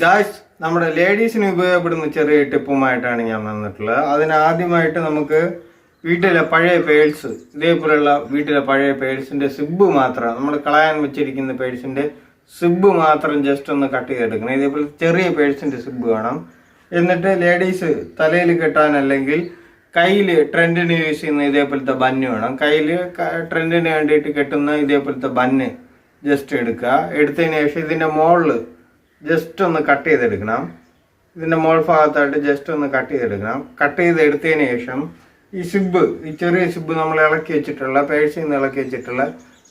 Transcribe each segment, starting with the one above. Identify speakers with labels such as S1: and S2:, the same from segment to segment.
S1: Guys നമ്മുടെ ലേഡീസിന് ഉപയോഗപ്പെടുന്ന ചെറിയ ടിപ്പുമായിട്ടാണ് ഞാൻ വന്നിട്ടുള്ളത്. അതിന് ആദ്യമായിട്ട് നമുക്ക് വീട്ടിലെ പഴയ പേഴ്സ് ഇതേപോലെയുള്ള വീട്ടിലെ പഴയ പേഴ്സിന്റെ സിബ് മാത്രം നമ്മൾ കളയാൻ വെച്ചിരിക്കുന്ന പേഴ്സിന്റെ സിബ് മാത്രം ജസ്റ്റ് ഒന്ന് കട്ട് ചെയ്തെടുക്കണം. ഇതേപോലെ ചെറിയ പേഴ്സിന്റെ സിബ് വേണം. എന്നിട്ട് ലേഡീസ് തലയിൽ കെട്ടാൻ അല്ലെങ്കിൽ കയ്യിൽ ട്രെൻഡിന് യൂസ് ചെയ്യുന്ന ഇതേപോലത്തെ ബന്ന് വേണം. കയ്യിൽ ട്രെൻഡിന് വേണ്ടിയിട്ട് കെട്ടുന്ന ഇതേപോലത്തെ ബന്ന് ജസ്റ്റ് എടുക്കുക. എടുത്തതിന് ശേഷം ഇതിന്റെ മുകളിൽ ജസ്റ്റ് ഒന്ന് കട്ട് ചെയ്തെടുക്കണം. ഇതിന്റെ മോൾ ഭാഗത്തായിട്ട് ജസ്റ്റ് ഒന്ന് കട്ട് ചെയ്തെടുക്കണം. കട്ട് ചെയ്തെടുത്തതിന് ശേഷം ഈ സിബ്ബ് ഈ ചെറിയ സിബ്ബ് നമ്മൾ ഇളക്കി വെച്ചിട്ടുള്ള പേഴ്സിൽ നിന്ന് ഇളക്കി വെച്ചിട്ടുള്ള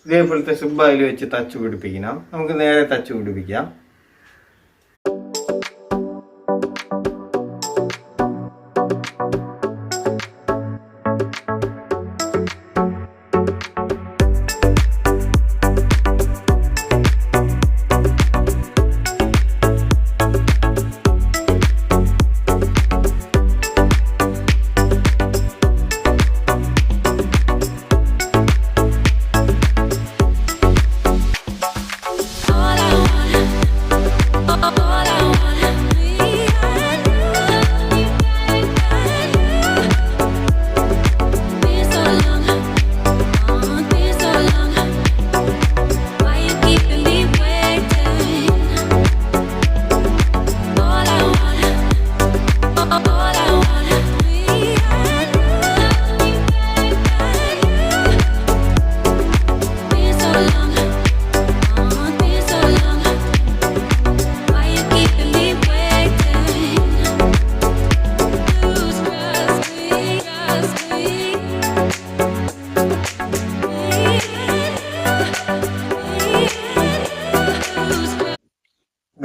S1: ഇതേപോലത്തെ സിബ്ബ് അതിൽ വെച്ച് തച്ച് പിടിപ്പിക്കണം. നമുക്ക് നേരെ തച്ച് പിടിപ്പിക്കാം.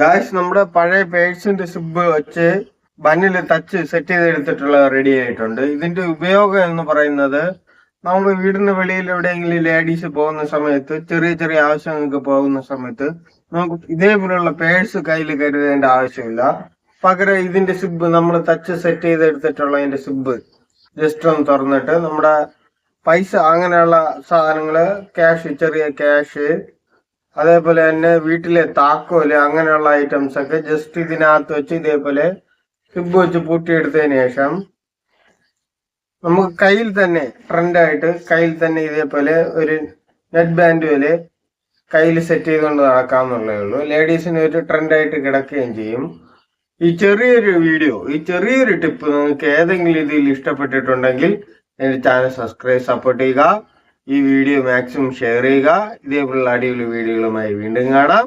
S1: ഗായ്സ് നമ്മുടെ പഴയ പേഴ്സിന്റെ സിബ് വെച്ച് ബന്നിൽ തച്ച് സെറ്റ് ചെയ്തെടുത്തിട്ടുള്ള റെഡി ആയിട്ടുണ്ട്. ഇതിന്റെ ഉപയോഗം എന്ന് പറയുന്നത് നമ്മൾ വീടിന് വെളിയിൽ എവിടെയെങ്കിലും ലേഡീസ് പോകുന്ന സമയത്ത് ചെറിയ ചെറിയ ആവശ്യങ്ങൾക്ക് പോകുന്ന സമയത്ത് നമുക്ക് ഇതേപോലുള്ള പേഴ്സ് കയ്യിൽ കരുതേണ്ട ആവശ്യമില്ല. പകരം ഇതിന്റെ സിബ് നമ്മൾ തച്ച് സെറ്റ് ചെയ്തെടുത്തിട്ടുള്ള സിബ് ജസ്റ്റ് ഒന്ന് തുറന്നിട്ട് നമ്മുടെ പൈസ അങ്ങനെയുള്ള സാധനങ്ങൾ ക്യാഷ് ചെറിയ ക്യാഷ് അതേപോലെ തന്നെ വീട്ടിലെ താക്കോൽ അങ്ങനെയുള്ള ഐറ്റംസ് ഒക്കെ ജസ്റ്റ് ഇതിനകത്ത് വെച്ച് ഇതേപോലെ ഹിബ് വെച്ച് പൂട്ടിയെടുത്തതിന് ശേഷം നമുക്ക് കയ്യിൽ തന്നെ ട്രെൻഡായിട്ട് കയ്യിൽ തന്നെ ഇതേപോലെ ഒരു നെറ്റ് ബാൻഡ് പോലെ കയ്യിൽ സെറ്റ് ചെയ്തുകൊണ്ട് നടക്കാമെന്നുള്ളേ ഉള്ളൂ. ലേഡീസിന് ഒരു ട്രെൻഡായിട്ട് കിടക്കുകയും ചെയ്യും. ഈ ചെറിയൊരു വീഡിയോ ഈ ചെറിയൊരു ടിപ്പ് നിങ്ങൾക്ക് ഏതെങ്കിലും രീതിയിൽ ഇഷ്ടപ്പെട്ടിട്ടുണ്ടെങ്കിൽ എന്റെ ചാനൽ സബ്സ്ക്രൈബ് സപ്പോർട്ട് ചെയ്യുക. ഈ വീഡിയോ മാക്സിമം ഷെയർ ചെയ്യുക. ഇതേപോലുള്ള അടിപൊളി വീഡിയോകളുമായി വീണ്ടും കാണാം.